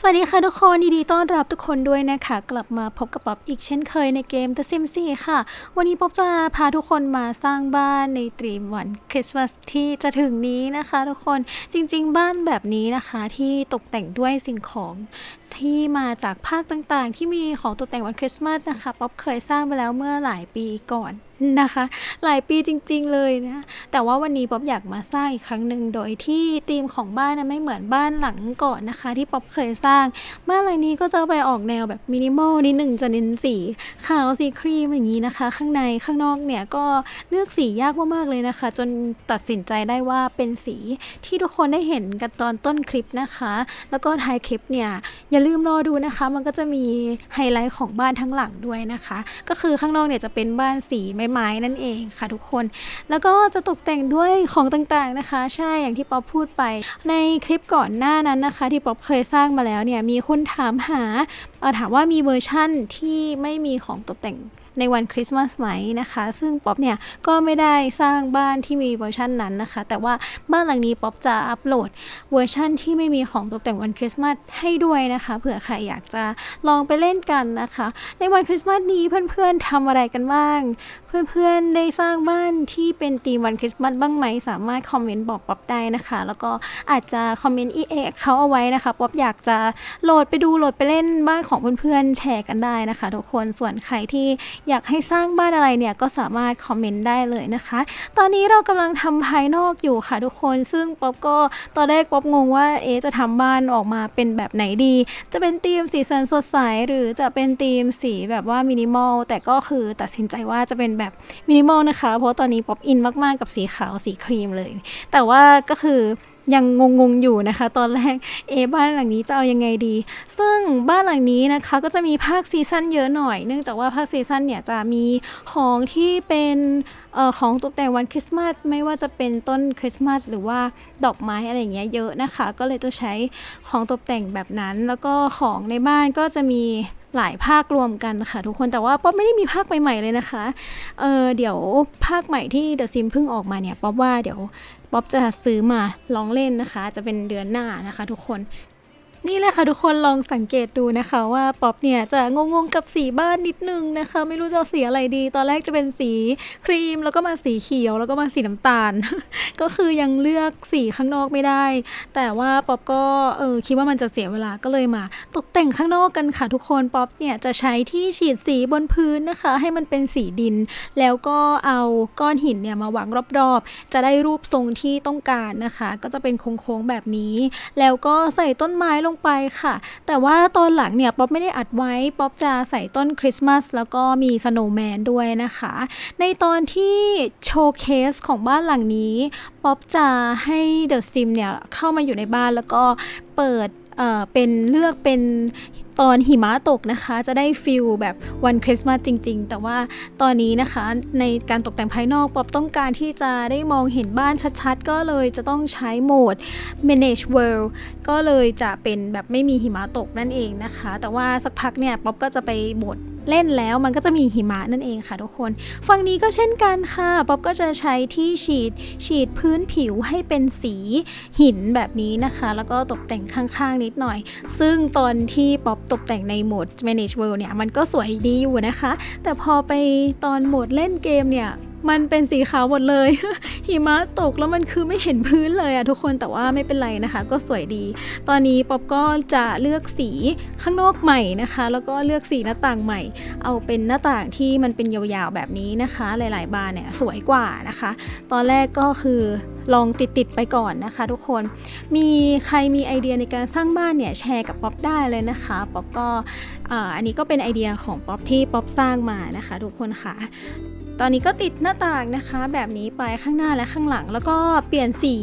สวัสดีค่ะทุกคนดีต้อนรับทุกคนด้วยนะคะ กลับมาพบกับป๊อบอีกเช่นเคยในเกม The Sims 4ค่ะ วันนี้ป๊อบจะพาทุกคนมาสร้างบ้านในตรีมวันคริสต์มาสที่จะถึงนี้นะคะ ทุกคนจริงๆ บ้านแบบนี้นะคะที่ตกแต่งด้วยสิ่งของที่มาจากภาคต่างๆ ที่มีของตกแต่งวันคริสต์มาสนะคะป๊อบเคยสร้างไปแล้วเมื่อหลายปีก่อนนะคะ หลายปีจริงๆเลยนะ แต่ว่าวันนี้ป๊อบอยากมาสร้างอีกครั้งหนึ่งโดยที่ธีมของบ้านนะไม่เหมือนบ้านหลังก่อนนะคะ ที่ป๊อบเคยสร้างบ้านหลังนี้ก็จะไปออกแนวแบบมินิมอลนิดหนึ่งจะเน้นสีขาวสีครีมอย่างนี้นะคะ ข้างในข้างนอกเนี่ยก็เลือกสียากมากๆเลยนะคะ จนตัดสินใจได้ว่าเป็นสีที่ทุกคนได้เห็นกันตอนต้นคลิปนะคะ แล้วก็ท้ายคลิปเนี่ยอย่าลืมรอดูนะคะ มันก็จะมีไฮไลท์ของบ้านทั้งหลังด้วยนะคะ ก็คือข้างนอกเนี่ยจะเป็นบ้านสีไม้ๆนั่นเองค่ะทุกคน แล้วก็จะตกแต่งด้วยของต่างๆนะคะ ใช่อย่างที่ป๊อปพูดไป ในคลิปก่อนหน้านั้นนะคะ ที่ป๊อปเคยสร้างมาแล้วเนี่ยมีคนถามหาเอ่อถามว่ามีเวอร์ชั่นที่ไม่มีของตกแต่ง ในวันคริสต์มาสไหมนะคะ ซึ่งป๊อปเนี่ยก็ไม่ได้สร้างบ้านที่มีเวอร์ชันนั้นนะคะ แต่ว่าบ้านหลังนี้ป๊อปจะอัปโหลดเวอร์ชั่นที่ไม่มีของตกแต่งวันคริสต์มาสให้ด้วยนะคะเผื่อใครอยากจะลองไปเล่นกันนะคะ ในวันคริสต์มาสนี้เพื่อนๆทำอะไรกันบ้าง เพื่อนๆได้สร้างบ้านที่เป็นธีมวันคริสต์มาสบ้างไหมสามารถคอมเมนต์บอกป๊อปได้นะคะ แล้วก็อาจจะคอมเมนต์ EA เขาเอาไว้นะคะป๊อปอยากจะโหลดไปดูโหลดไปเล่นบ้านของเพื่อนๆแชร์กันได้นะคะ ทุกคนส่วนใครที่อยากให้สร้างบ้านอะไรเนี่ยก็สามารถคอมเมนต์ได้เลยนะคะ ตอนนี้เรากำลังทำภายนอกอยู่ค่ะทุกคน ซึ่งป๊อปก็ตอนแรกป๊อปงงว่าเอจะทำบ้านออกมาเป็นแบบไหนดี จะเป็นธีมสีสันสดใสหรือจะเป็นธีมสีแบบว่ามินิมอลแต่ก็คือตัดสินใจว่าจะเป็นแบบมินิมอลนะคะ เพราะตอนนี้ป๊อปอินมากๆกับสีขาวสีครีมเลย แต่ว่าก็คือ ยังงงๆอยู่นะคะ ตอนแรกเอบ้านหลังนี้จะเอายังไงดี ซึ่งบ้านหลังนี้นะคะก็จะมีภาคซีซั่นเยอะหน่อย เนื่องจากว่าภาคซีซั่นเนี่ยจะมีของที่เป็นออของตกแต่งวันคริสต์มาสไม่ว่าจะเป็นต้นคริสต์มาสหรือว่าดอกไม้อะไรเงี้ยเยอะนะคะ ก็เลยจะใช้ของตกแต่งแบบนั้น แล้วก็ของในบ้านก็จะมี หลายภาครวมกันค่ะทุกคนแต่ว่าป๊อบไม่ได้มีภาคใหม่ๆเลยนะคะเออเดี๋ยวภาคใหม่ที่ The Sim เพิ่งออกมาเนี่ยป๊อบว่าเดี๋ยวป๊อบจะซื้อมาลองเล่นนะคะ จะเป็นเดือนหน้านะคะ ทุกคน นี่แหละค่ะทุกคนลองสังเกตดูนะคะว่าป๊อปเนี่ยจะงงๆกับสีบ้านนิดนึงนะคะ ไม่รู้จะเสีอะไรดี ตอนแรกจะเป็นสีครีมแล้วก็มาสีเขียว แล้วก็มาสีน้ำตาล ก็คือยังเลือกสีข้างนอกไม่ได้ แต่ว่าป๊อปก็เออคิดว่ามันจะเสียเวลาก็เลยมา ตกแต่งข้างนอกกันค่ะทุกคนป๊อปเนี่ยจะใช้ที่ฉีดสีบนพื้นนะคะ ให้มันเป็นสีดิน แล้วก็เอาก้อนหินเนี่ยมาวางรอบๆ จะได้รูปทรงที่ต้องการนะคะ ก็จะเป็นโค้งๆแบบนี้ แล้วก็ใส่ต้นไม้ลงไปค่ะ แต่ว่าตอนหลังเนี่ยป๊อปไม่ได้อัดไว้ป๊อปจะใส่ต้นคริสต์มาสแล้วก็มีสโนว์แมนด้วยนะคะ ในตอนที่โชว์เคสของบ้านหลังนี้ป๊อปจะให้เดอะซิมเนี่ยเข้ามาอยู่ในบ้านแล้วก็เปิดเอ่อเป็นเลือกเป็น ตอนหิมะตกนะคะ จะได้ฟิลแบบวันคริสต์มาสจริง ๆ แต่ว่าตอนนี้นะคะในการตกแต่งภายนอกป๊อปต้องการที่จะได้มองเห็นบ้านชัดๆ ก็เลยจะต้องใช้โหมด manage world ก็เลยจะเป็นแบบไม่มีหิมะตกนั่นเองนะคะ แต่ว่าสักพักเนี่ยป๊อปก็จะไปโหมดเล่นแล้วมันก็จะมีหิมะนั่นเองค่ะทุกคน ฝั่งนี้ก็เช่นกันค่ะป๊อปก็จะใช้ที่ฉีดฉีดพื้นผิวให้เป็นสีหินแบบนี้นะคะ แล้วก็ตกแต่งข้างๆนิดหน่อย ซึ่งตอนที่ป๊อปตกแต่งในโหมด manage world เนี่ยมันก็สวยดีอยู่นะคะ แต่พอไปตอนโหมดเล่นเกมเนี่ย มันเป็นสีขาวหมดเลย หิมะตกแล้วมันคือไม่เห็นพื้นเลยอะทุกคนแต่ว่าไม่เป็นไรนะคะ ก็สวยดี ตอนนี้ป๊อปก็จะเลือกสีข้างนอกใหม่นะคะ แล้วก็เลือกสีหน้าต่างใหม่ เอาเป็นหน้าต่างที่มันเป็นยาวๆแบบนี้นะคะ หลายๆ บานเนี่ยสวยกว่านะคะ ตอนแรกก็คือลองติดๆไปก่อนนะคะ ทุกคนมีใครมีไอเดียในการสร้างบ้านเนี่ยแชร์กับป๊อปได้เลยนะคะป๊อปก็อันนี้ก็เป็นไอเดียของป๊อปที่ป๊อปสร้างมานะคะ ทุกคนค่ะ ตอนนี้ก็ติดหน้าต่างนะคะ แบบนี้ไปข้างหน้าและข้างหลัง แล้วก็เปลี่ยนสี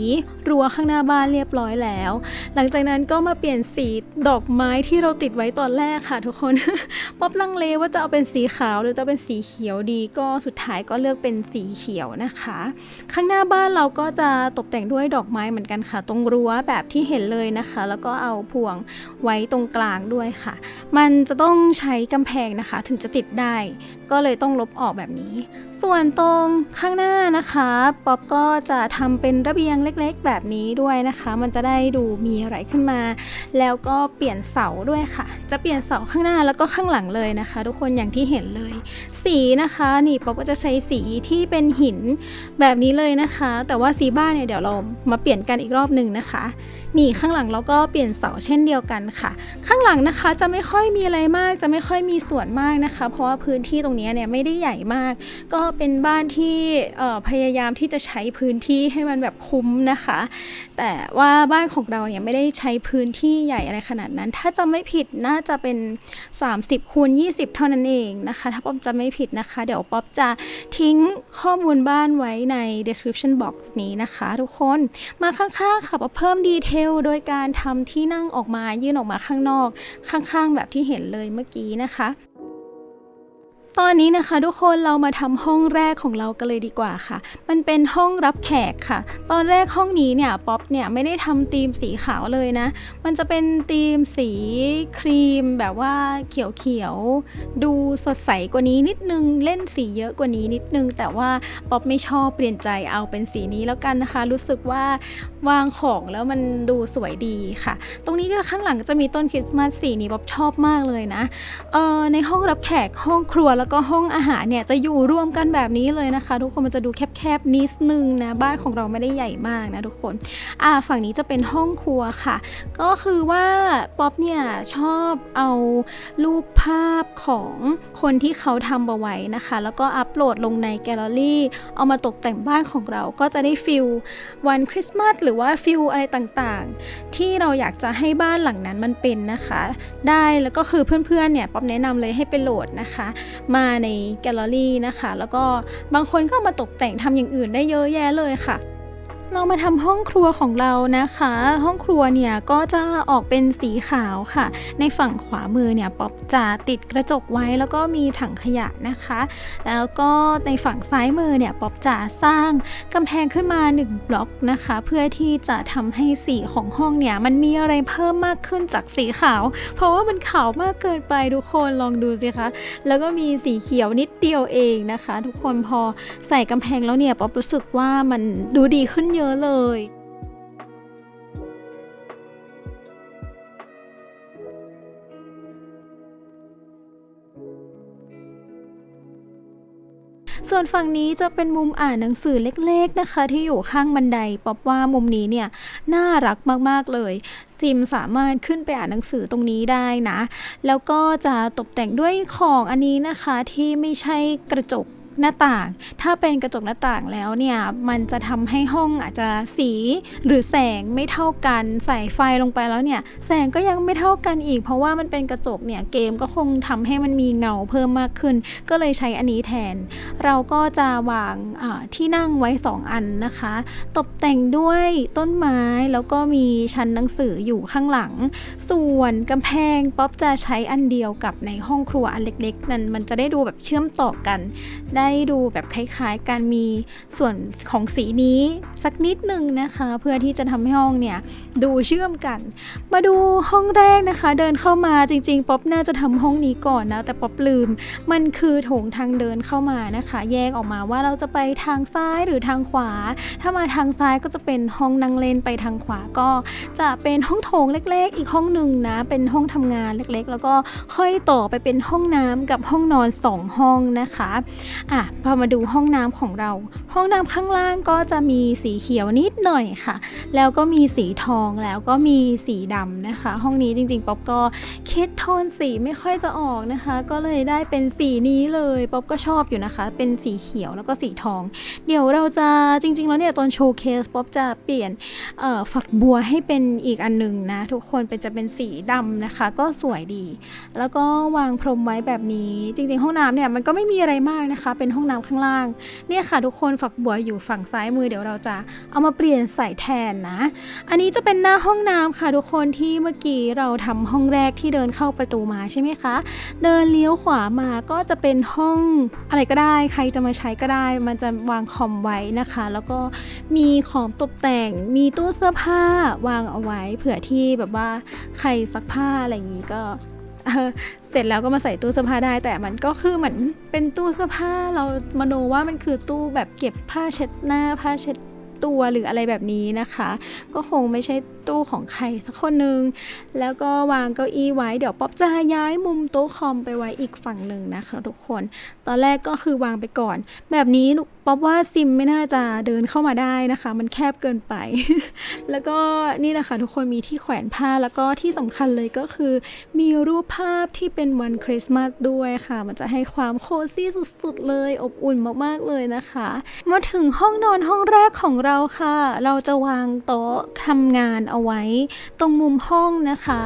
รั้วข้างหน้าบ้านเรียบร้อยแล้ว หลังจากนั้นก็มาเปลี่ยนสีดอกไม้ที่เราติดไว้ตอนแรกค่ะ ทุกคนป๊อปลังเลว่าจะเอาเป็นสีขาวหรือจะเป็นสีเขียวดีก็สุดท้ายก็เลือกเป็นสีเขียวนะคะ ข้างหน้าบ้านเราก็จะตกแต่งด้วยดอกไม้เหมือนกันค่ะ ตรงรั้วแบบที่เห็นเลยนะคะ แล้วก็เอาพวงไว้ตรงกลางด้วยค่ะ มันจะต้องใช้กำแพงนะคะ ถึงจะติดได้ ก็เลยต้องลบออกแบบนี้ส่วนตรงข้างหน้านะคะป๊อปก็จะทำเป็นระเบียงเล็กๆ แบบนี้ด้วยนะคะ มันจะได้ดูมีอะไรขึ้นมา แล้วก็เปลี่ยนเสาด้วยค่ะ จะเปลี่ยนเสาข้างหน้าแล้วก็ข้างหลังเลยนะคะ ทุกคนอย่างที่เห็นเลย สีนะคะนี่ป๊อปก็จะใช้สีที่เป็นหินแบบนี้เลยนะคะ แต่ว่าสีบ้านเนี่ยเดี๋ยวเรามาเปลี่ยนกันอีกรอบหนึ่งนะคะ นี่ข้างหลังเราก็เปลี่ยนเสาเช่นเดียวกันค่ะ ข้างหลังนะคะจะไม่ค่อยมีอะไรมาก จะไม่ค่อยมีส่วนมากนะคะ เพราะว่าพื้นที่ตรงนี้เนี่ยไม่ได้ใหญ่มาก ก็เป็นบ้านที่พยายามที่จะใช้พื้นที่ให้มันแบบคุ้มนะคะ แต่ว่าบ้านของเราเนี่ยไม่ได้ใช้พื้นที่ใหญ่อะไรขนาดนั้น ถ้าจะไม่ผิดน่าจะเป็น 30คูณ20 เท่านั้นเองนะคะ ถ้าป๊อปจะไม่ผิดนะคะ เดี๋ยวป๊อปจะทิ้งข้อมูลบ้านไว้ใน description box นี้นะคะ ทุกคนมาข้างๆค่ะป๊อปเพิ่มดีเทลโดยการทำที่นั่งออกมายื่นออกมาข้างนอก ข้างๆ แบบที่เห็นเลยเมื่อกี้นะคะ ตอนนี้นะคะทุกคนเรามาทำห้องแรกของเรากันเลยดีกว่าค่ะ มันเป็นห้องรับแขกค่ะ ตอนแรกห้องนี้เนี่ยป๊อปเนี่ยไม่ได้ทำธีมสีขาวเลยนะ มันจะเป็นธีมสีครีมแบบว่าเขียวๆ ดูสดใสกว่านี้นิดนึง เล่นสีเยอะกว่านี้นิดนึง แต่ว่าป๊อปไม่ชอบเปลี่ยนใจเอาเป็นสีนี้แล้วกันนะคะ รู้สึกว่าวางของแล้วมันดูสวยดีค่ะ ตรงนี้ก็ข้างหลังจะมีต้นคริสต์มาสสีนี้ป๊อปชอบมากเลยนะ เอ่อในห้องรับแขกห้องครัวแล้วก็ห้องอาหารเนี่ยจะอยู่รวมกันแบบนี้เลยนะคะ ทุกคนมันจะดูแคบๆนิดนึงนะบ้านของเราไม่ได้ใหญ่มากนะทุกคนอ่าฝั่งนี้จะเป็นห้องครัวค่ะ ก็คือว่าป๊อปเนี่ยชอบเอารูปภาพของคนที่เขาทำเอาไว้นะคะ แล้วก็อัปโหลดลงในแกลเลอรี่ เอามาตกแต่งบ้านของเราก็จะได้ฟิลวันคริสต์มาสหรือว่าฟิลอะไรต่างๆ ที่เราอยากจะให้บ้านหลังนั้นมันเป็นนะคะ ได้แล้วก็คือเพื่อนๆเนี่ยป๊อปแนะนำเลยให้ไปโหลดนะคะมาในแกลเลอรี่นะคะ แล้วก็บางคนก็มาตกแต่งทำอย่างอื่นได้เยอะแยะเลยค่ะ เรามาทำห้องครัวของเรานะคะ ห้องครัวเนี่ยก็จะออกเป็นสีขาวค่ะ ในฝั่งขวามือเนี่ยป๊อปจะติดกระจกไว้แล้วก็มีถังขยะนะคะ แล้วก็ในฝั่งซ้ายมือเนี่ยป๊อปจะสร้างกำแพงขึ้นมา 1 บล็อกนะคะ เพื่อที่จะทำให้สีของห้องเนี่ยมันมีอะไรเพิ่มมากขึ้นจากสีขาว เพราะว่ามันขาวมากเกินไปทุกคนลองดูสิคะแล้วก็มีสีเขียวนิดเดียวเองนะคะ ทุกคนพอใส่กำแพงแล้วเนี่ยป๊อปรู้สึกว่ามันดูดีขึ้นเยอะเลย ส่วนฝั่งนี้จะเป็นมุมอ่านหนังสือเล็กๆนะคะ ที่อยู่ข้างบันไดป๊อปว่ามุมนี้เนี่ย น่ารักมากๆเลยซิมสามารถขึ้นไปอ่านหนังสือตรงนี้ได้นะ แล้วก็จะตกแต่งด้วยของอันนี้นะคะที่ไม่ใช่กระจก หน้าต่าง ถ้าเป็นกระจกหน้าต่างแล้วเนี่ยมันจะทำให้ห้องอาจจะสีหรือแสงไม่เท่ากันใส่ไฟลงไปแล้วเนี่ยแสงก็ยังไม่เท่ากันอีก เพราะว่ามันเป็นกระจกเนี่ยเกมก็คงทำให้มันมีเงาเพิ่มมากขึ้น ก็เลยใช้อันนี้แทน เราก็จะวางที่นั่งไว้ 2 อันนะคะ ตกแต่งด้วยต้นไม้แล้วก็มีชั้นหนังสืออยู่ข้างหลัง ส่วนกำแพงป๊อปจะใช้อันเดียวกับในห้องครัวอันเล็ก ๆ นั่นมันจะได้ดูแบบเชื่อมต่อกันได้ดูแบบคล้ายๆกันมีส่วนของสีนี้สักนิดหนึ่งนะคะ เพื่อที่จะทำให้ห้องเนี่ยดูเชื่อมกัน มาดูห้องแรกนะคะ เดินเข้ามาจริงๆ ป๊อปน่าจะทำห้องนี้ก่อนนะ แต่ป๊อปลืมมันคือโถงทางเดินเข้ามานะคะ แยกออกมาว่าเราจะไปทางซ้ายหรือทางขวา ถ้ามาทางซ้ายก็จะเป็นห้องนั่งเล่นไปทางขวาก็ จะเป็นห้องโถงเล็ก ๆ อีกห้องหนึ่งนะ เป็นห้องทำงานเล็กๆ แล้วก็ค่อยต่อไปเป็นห้องน้ำกับห้องนอนสองห้องนะคะอะพอมาดูห้องน้ำของเรา ห้องน้ำข้างล่างก็จะมีสีเขียวนิดหน่อยค่ะ แล้วก็มีสีทองแล้วก็มีสีดำนะคะ ห้องนี้จริงๆ ป๊อปก็คิดโทนสีไม่ค่อยจะออกนะคะ ก็เลยได้เป็นสีนี้เลยป๊อปก็ชอบอยู่นะคะ เป็นสีเขียวแล้วก็สีทอง เดี๋ยวเราจะจริง ๆ แล้วเนี่ยตอนโชว์เคสป๊อปจะเปลี่ยนฝักบัวให้เป็นอีกอันหนึ่งนะทุกคนเป็นจะเป็นสีดำนะคะ ก็สวยดี แล้วก็วางพรมไว้แบบนี้จริง ๆ ห้องน้ำเนี่ยมันก็ไม่มีอะไรมากนะคะเป็น็นห้องน้ำข้างล่าง เนี่ยค่ะทุกคนฝักบัวอยู่ฝั่งซ้ายมือเดี๋ยวเราจะเอามาเปลี่ยนใส่แทนนะ อันนี้จะเป็นหน้าห้องน้ำค่ะทุกคนที่เมื่อกี้เราทำห้องแรกที่เดินเข้าประตูมาใช่ไหมคะ เดินเลี้ยวขวามาก็จะเป็นห้องอะไรก็ได้ ใครจะมาใช้ก็ได้ มันจะวางคอมไว้นะคะ แล้วก็มีของตกแต่งมีตู้เสื้อผ้าวางเอาไว้ เผื่อที่แบบว่าใครซักผ้าอะไรอย่างนี้ก็ เสร็จแล้วก็มาใส่ตู้เสื้อผ้าได้ แต่มันก็คือเหมือนเป็นตู้เสื้อผ้าเรามโนว่ามันคือตู้แบบเก็บผ้าเช็ดหน้าผ้าเช็ดตัวหรืออะไรแบบนี้นะคะ ก็คงไม่ใช่ ตู้ของใครสักคนหนึ่งแล้วก็วางเก้าอี้ไว้เดี๋ยวป๊อปจะย้ายมุมโต๊ะคอมไปไว้อีกฝั่งหนึ่งนะคะทุกคน ตอนแรกก็คือวางไปก่อน แบบนี้ป๊อปว่าซิมไม่น่าจะเดินเข้ามาได้นะคะ มันแคบเกินไป แล้วก็นี่แหละค่ะทุกคนมีที่แขวนผ้าแล้วก็ที่สำคัญเลยก็คือ มีรูปภาพที่เป็นวันคริสต์มาสด้วยค่ะ มันจะให้ความโคซี่สุดๆเลย อบอุ่นมากๆเลยนะคะ มาถึงห้องนอนห้องแรกของเราค่ะ เราจะวางโต๊ะทำงานเอาไว้ ตรงมุมห้องนะคะ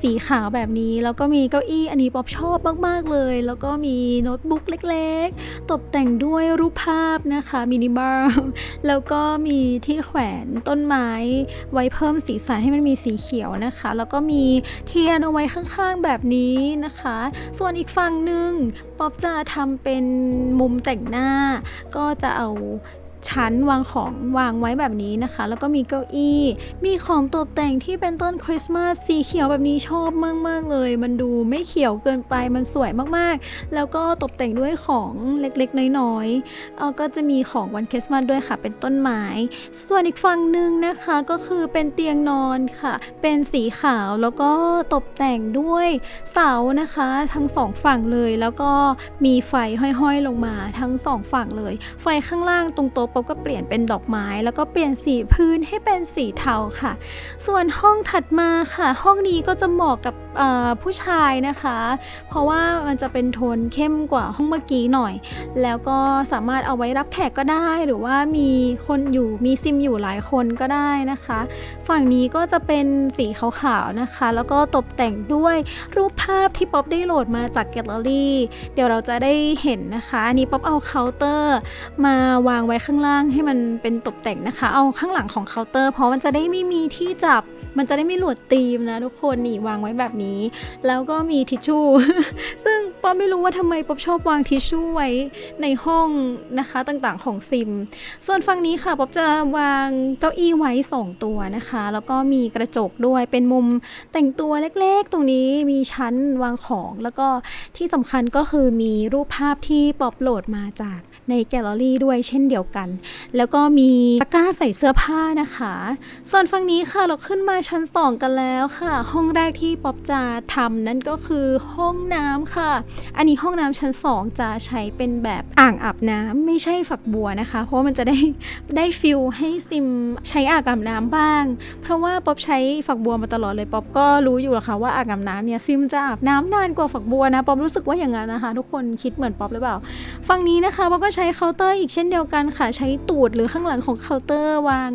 สีขาวแบบนี้แล้วก็มีเก้าอี้อันนี้ป๊อปชอบมากๆเลย แล้วก็มีโน้ตบุ๊กเล็กๆ ตกแต่งด้วยรูปภาพนะคะมินิมอลแล้วก็มีที่แขวนต้นไม้ไว้เพิ่มสีสันให้มันมีสีเขียวนะคะ แล้วก็มีเทียนเอาไว้ข้างๆแบบนี้นะคะ ส่วนอีกฝั่งหนึ่งป๊อบจะทำเป็นมุมแต่งหน้าก็จะเอา ชั้นวางของวางไว้แบบนี้นะคะ แล้วก็มีเก้าอี้ มีของตกแต่งที่เป็นต้นคริสต์มาสสีเขียวแบบนี้ชอบมาก ๆ เลย มันดูไม่เขียวเกินไปมันสวยมากๆ แล้วก็ตกแต่งด้วยของเล็กๆ น้อยๆเอาก็จะมีของวันคริสต์มาสด้วยค่ะ เป็นต้นไม้ ส่วนอีกฝั่งหนึ่งนะคะก็คือเป็นเตียงนอนค่ะ เป็นสีขาวแล้วก็ตกแต่งด้วยเสานะคะ ทั้งสองฝั่งเลยแล้วก็มีไฟห้อยๆลงมาทั้งสองฝั่งเลย ไฟข้างล่างตรงโต๊ะป๊อปก็เปลี่ยนเป็นดอกไม้ แล้วก็เปลี่ยนสีพื้นให้เป็นสีเทาค่ะ ส่วนห้องถัดมาค่ะ ห้องนี้ก็จะเหมาะกับผู้ชายนะคะ เพราะว่ามันจะเป็นโทนเข้มกว่าห้องเมื่อกี้หน่อย แล้วก็สามารถเอาไว้รับแขกก็ได้ หรือว่ามีคนอยู่มีซิมอยู่หลายคนก็ได้นะคะ ฝั่งนี้ก็จะเป็นสีขาวๆนะคะ แล้วก็ตกแต่งด้วยรูปภาพที่ป๊อปได้โหลดมาจากแกลเลอรี่ เดี๋ยวเราจะได้เห็นนะคะอันนี้ป๊อปเอาเคาน์เตอร์มาวางไว้ข้างล่างให้มันเป็นตกแต่งนะคะ เอาข้างหลังของเคาน์เตอร์ เพราะมันจะได้ไม่มีที่จับ มันจะได้ไม่หลุดธีมนะทุกคนนี่วางไว้แบบนี้ แล้วก็มีทิชชู่ ซึ่งป๊อปไม่รู้ว่าทำไมป๊อปชอบวางทิชชู่ไว้ในห้องนะคะต่างๆของซิม ส่วนฝั่งนี้ค่ะป๊อปจะวางเก้าอี้ไว้ 2 ตัวนะคะ แล้วก็มีกระจกด้วยเป็นมุมแต่งตัวเล็กๆ ตรงนี้มีชั้นวางของแล้วก็ที่สำคัญก็คือมีรูปภาพที่ป๊อปโหลดมาจากในแกลเลอรี่ด้วยเช่นเดียวกัน แล้วก็มีตะกร้าใส่เสื้อผ้านะคะ ส่วนฝั่งนี้ค่ะเราขึ้นมาชั้น 2 กันแล้วค่ะ ห้องแรกที่ป๊อปจะทำนั่นก็คือห้องน้ำค่ะ อันนี้ห้องน้ำชั้น 2 จะใช้เป็นแบบอ่างอาบน้ำไม่ใช่ฝักบัวนะคะ เพราะมันจะได้ได้ฟิลให้ซิมใช้อ่างอาบน้ำบ้าง เพราะว่าป๊อปใช้ฝักบัวมาตลอดเลยป๊อปก็รู้อยู่แล้วค่ะว่าอ่างอาบน้ำเนี่ยซิมจะอาบน้ำนานกว่าฝักบัวนะป๊อปรู้สึกว่าอย่างนั้นนะคะ ทุกคนคิดเหมือนป๊อปหรือเปล่าฝั่งนี้นะคะป๊อปก็ใช้เคาน์เตอร์อีกเช่นเดียวกันค่ะ ใช้ตูดหรือข้างหลังของเคาน์เตอร์วาง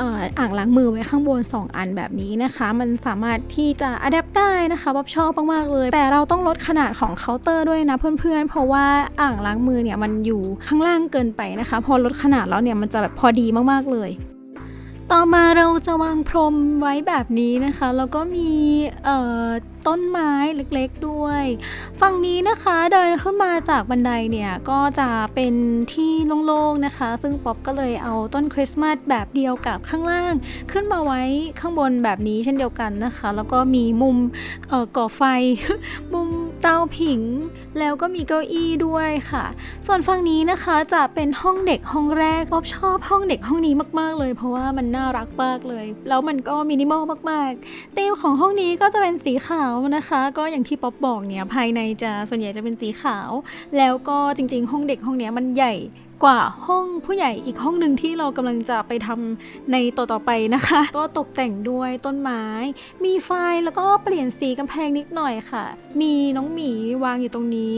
อ่ออ่างล้างมือไว้ข้างบน 2 อันแบบนี้นะคะ มันสามารถที่จะอัดแอปได้นะคะป๊อบชอบมากๆเลย แต่เราต้องลดขนาดของเคาน์เตอร์ด้วยนะเพื่อนๆ เพราะว่าอ่างล้างมือเนี่ยมันอยู่ข้างล่างเกินไปนะคะ พอลดขนาดแล้วเนี่ยมันจะแบบพอดีมากๆเลย ต่อมาเราจะวางพรมไว้แบบนี้นะคะ แล้วก็มีต้นไม้เล็กๆด้วย ฝั่งนี้นะคะเดินขึ้นมาจากบันไดเนี่ยก็จะเป็นที่โล่งๆนะคะ ซึ่งป๊อปก็เลยเอาต้นคริสต์มาสแบบเดียวกับข้างล่าง ขึ้นมาไว้ข้างบนแบบนี้เช่นเดียวกันนะคะ แล้วก็มีมุมก่อไฟมุม ตาผิง แล้วก็มีเก้าอี้ด้วยค่ะ ส่วนฝั่งนี้นะคะจะเป็นห้องเด็กห้องแรกป๊อบชอบห้องเด็กห้องนี้มาก ๆ เลย เพราะว่ามันน่ารักมากเลย แล้วมันก็มินิมอลมากๆธีมของห้องนี้ก็จะเป็นสีขาวนะคะ ก็อย่างที่ป๊อปบอกเนี่ยภายในจะส่วนใหญ่จะเป็นสีขาว แล้วก็จริง ๆ ห้องเด็กห้องนี้มันใหญ่ กว่าห้องผู้ใหญ่อีกห้องหนึ่งที่เรากำลังจะไปทำในต่อต่อๆไปนะคะ ก็ตกแต่งด้วยต้นไม้ มีไฟแล้วก็เปลี่ยนสีกำแพงนิดหน่อยค่ะ มีน้องหมีวางอยู่ตรงนี้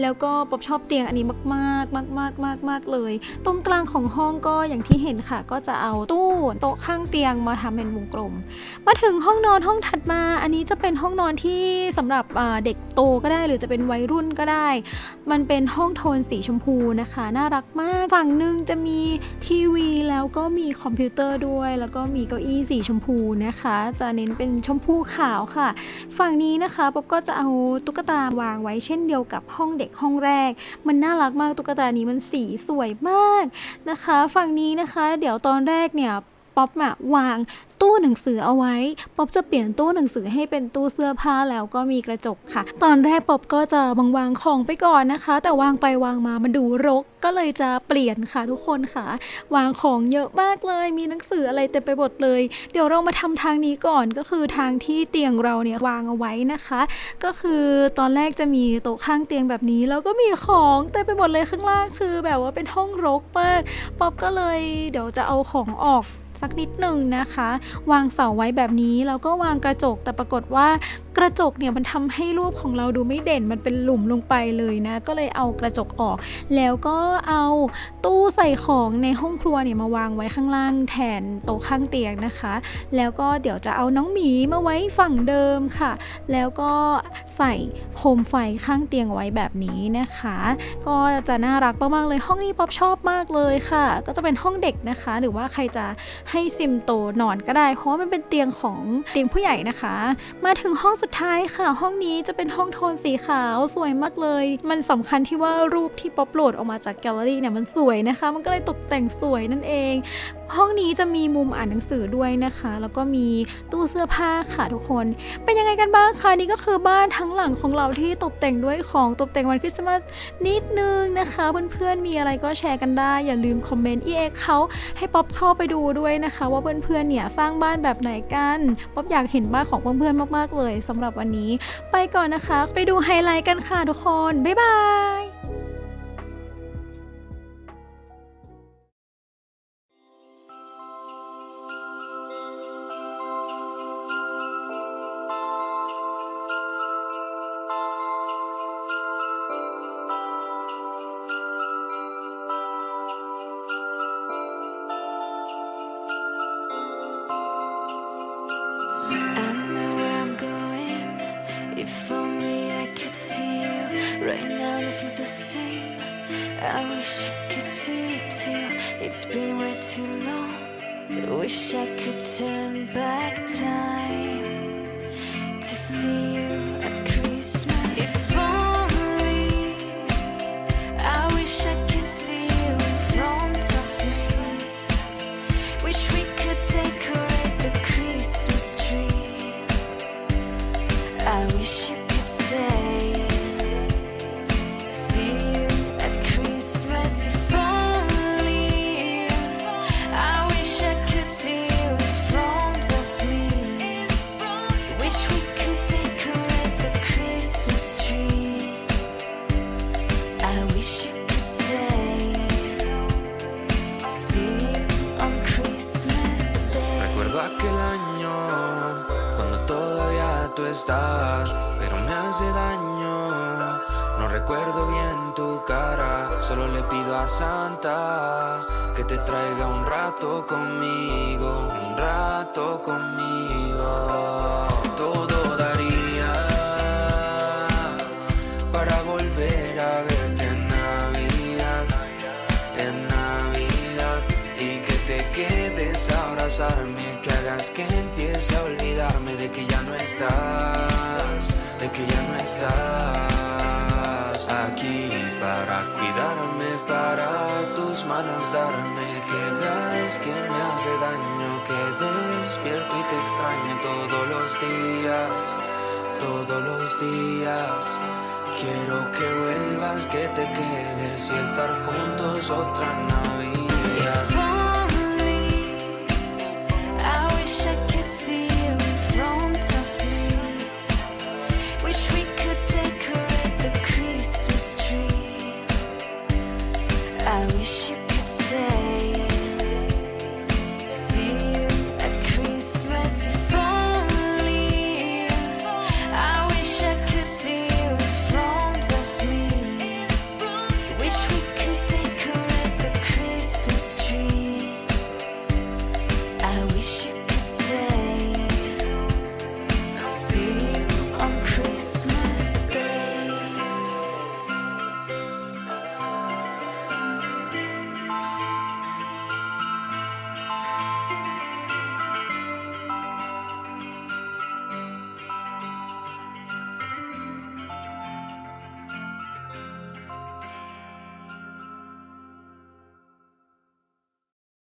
แล้วก็ป๊อปชอบเตียงอันนี้มากๆ มากๆมากมากมากเลย ตรงกลางของห้องก็อย่างที่เห็นค่ะ ก็จะเอาตู้โต๊ะข้างเตียงมาทำเป็นวงกลม มาถึงห้องนอนห้องถัดมา อันนี้จะเป็นห้องนอนที่สำหรับเด็กโตก็ได้หรือจะเป็นวัยรุ่นก็ได้ มันเป็นห้องโทนสีชมพูนะคะ น่ารักมากฝั่งหนึ่งจะมีทีวีแล้วก็มีคอมพิวเตอร์ด้วย แล้วก็มีเก้าอี้สีชมพูนะคะ จะเน้นเป็นชมพูขาวค่ะ ฝั่งนี้นะคะป๊อบก็จะเอาตุ๊กตาวางไว้เช่นเดียวกับห้องเด็กห้องแรก มันน่ารักมากตุ๊กตานี้มันสีสวยมากนะคะ ฝั่งนี้นะคะ เดี๋ยวตอนแรกเนี่ย ป๊อปอะวางตู้หนังสือเอาไว้ ป๊อปจะเปลี่ยนตู้หนังสือให้เป็นตู้เสื้อผ้าแล้วก็มีกระจกค่ะ ตอนแรกป๊อปก็จะวางวางของไปก่อนนะคะ แต่วางไปวางมามันดูรกก็เลยจะเปลี่ยนค่ะทุกคนค่ะ วางของเยอะมากเลย มีหนังสืออะไรเต็มไปหมดเลย เดี๋ยวเรามาทำทางนี้ก่อนก็คือทางที่เตียงเราเนี่ยวางเอาไว้นะคะ ก็คือตอนแรกจะมีโต๊ะข้างเตียงแบบนี้แล้วก็มีของเต็มไปหมดเลยข้างล่างคือ แบบว่าเป็นห้องรกมากป๊อปก็เลยเดี๋ยวจะเอาของออก สักนิดหนึ่งนะคะ วางเสาไว้แบบนี้แล้วก็วางกระจกแต่ปรากฏว่ากระจกเนี่ยมันทำให้รูปของเราดูไม่เด่นมันเป็นหลุมลงไปเลยนะ ก็เลยเอากระจกออก แล้วก็เอาตู้ใส่ของในห้องครัวเนี่ยมาวางไว้ข้างล่างแทนโต๊ะข้างเตียงนะคะ แล้วก็เดี๋ยวจะเอาน้องหมีมาไว้ฝั่งเดิมค่ะ แล้วก็ใส่โคมไฟข้างเตียงไว้แบบนี้นะคะ ก็จะน่ารักมากๆเลยห้องนี้ป๊อปชอบมากเลยค่ะ ก็จะเป็นห้องเด็กนะคะ หรือว่าใครจะให้ซิมโตนอนก็ได้ เพราะว่ามันเป็นเตียงของเตียงผู้ใหญ่นะคะ มาถึงห้องสุดท้ายค่ะ ห้องนี้จะเป็นห้องโทนสีขาวสวยมากเลย มันสำคัญที่ว่ารูปที่ป๊อปโหลดออกมาจากแกลเลอรี่เนี่ยมันสวยนะคะ มันก็เลยตกแต่งสวยนั่นเองห้องนี้จะมีมุมอ่านหนังสือด้วยนะคะ แล้วก็มีตู้เสื้อผ้าค่ะทุกคน เป็นยังไงกันบ้างคะนี่ก็คือบ้านทั้งหลังของเราที่ตกแต่งด้วยของตกแต่งวันคริสต์มาสนิดนึงนะคะเพื่อนๆมีอะไรก็แชร์กันได้ อย่าลืมคอมเมนต์ EX เขาให้ป๊อปเข้าไปดูด้วยนะคะ ว่าเพื่อนๆเนี่ยสร้างบ้านแบบไหนกันป๊อปอยากเห็นบ้านของเพื่อนๆมากๆเลยสำหรับวันนี้ ไปก่อนนะคะ ไปดูไฮไลท์กันค่ะทุกคนบ๊ายบาย wish you could see it too. It's been way too long. Wish I could turn back time to see recuerdo bien tu cara, solo le pido a Santa que te traiga un rato conmigo, un rato conmigo. Todo daría para volver a verte en Navidad, en Navidad. Y que te quedes a abrazarme, que hagas que empiece a olvidarme de que ya no estás, de que ya no estás veas que me hace daño, que despierto y te extraño todos los días, todos los días. Quiero que vuelvas, que te quedes y estar juntos otra